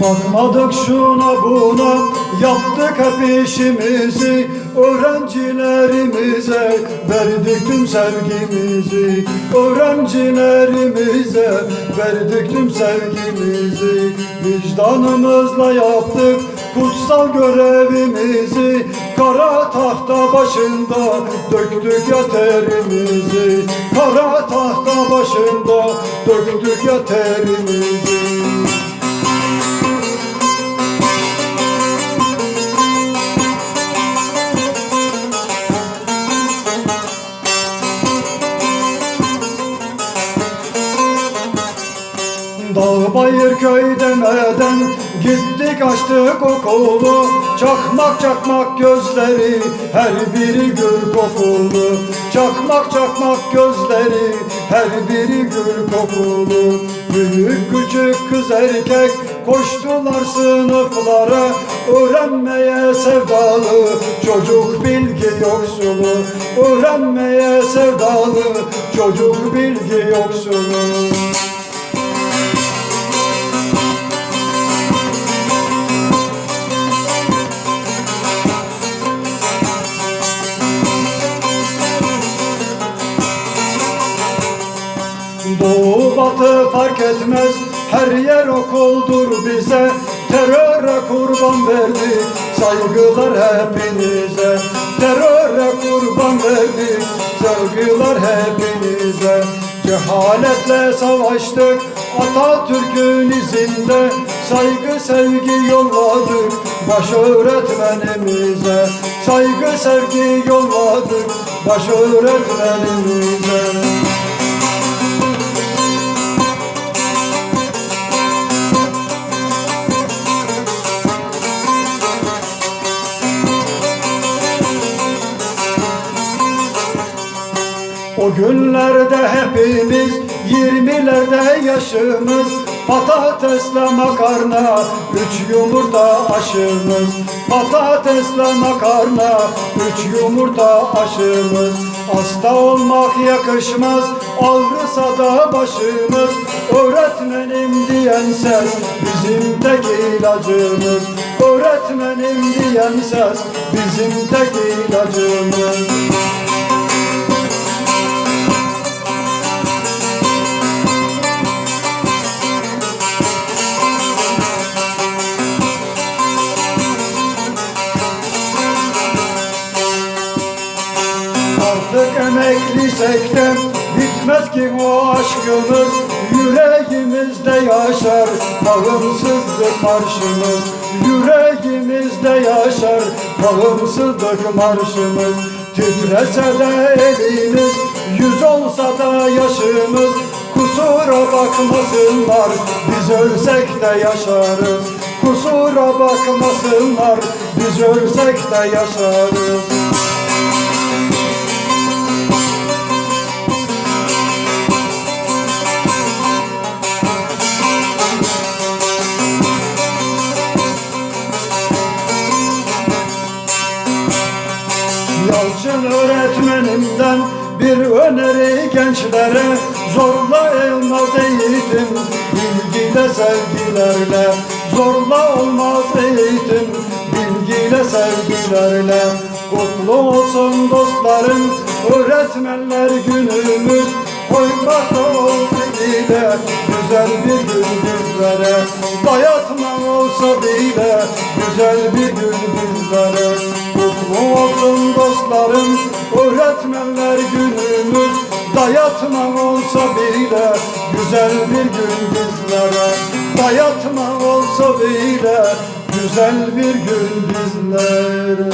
Bakmadık şuna buna. Yaptık hep işimizi Öğrencilerimize. Verdik tüm sevgimizi Öğrencilerimize. Verdik tüm sevgimizi Vicdanımızla yaptık kutsal görevimizi. Kara tahta başında döktük ya terimizi Kara tahta başında döktük ya terimizi köy demeden Gittik açtık okulu Çakmak çakmak gözleri Her biri gül kokulu. Çakmak çakmak gözleri Her biri gül kokulu. Büyük küçük kız erkek Koştular sınıflara. Öğrenmeye sevdalı Çocuk bilgi yoksulu. Öğrenmeye sevdalı Çocuk bilgi yoksulu batı fark etmez. Her yer okuldur bize. Teröre kurban verdik. Saygılar hepinize. Teröre kurban verdik. Saygılar hepinize. Cehaletle savaştık. Atatürk'ün izinde Saygı sevgi yolladık. Baş öğretmenimize. Saygı sevgi yolladık. Baş öğretmenimize O günlerde hepimiz yirmilerde yaşımız Patatesle makarna, üç yumurta aşımız. Patatesle makarna, üç yumurta aşımız. Hasta olmak yakışmaz, ağrısa da başımız. Öğretmenim diyen ses bizim tek ilacımız. Öğretmenim diyen ses bizim tek ilacımız Artık emeklisek de bitmez ki o aşkımız. Yüreğimizde yaşar bağımsızlık marşımız. Yüreğimizde yaşar bağımsızlık marşımız. Titrese de elimiz, yüz olsa da yaşımız. Kusura bakmasınlar, biz ölsek de yaşarız. Kusura bakmasınlar, biz ölsek de yaşarız Yalçın öğretmenimden bir öneri gençlere Zorla elmaz eğitim bilgiyle sevgilerle. Zorla olmaz eğitim bilgiyle sevgilerle. Kutlu olsun dostlarım öğretmenler günümüz. Koymakta ol ile güzel bir gün bizlere. Dayatma olsa bile güzel bir gün bizlere. Kutlu olsun dostlarım öğretmenler günümüz. Dayatma olsa bile güzel bir gün bizlere. Dayatma olsa bile güzel bir gün bizlere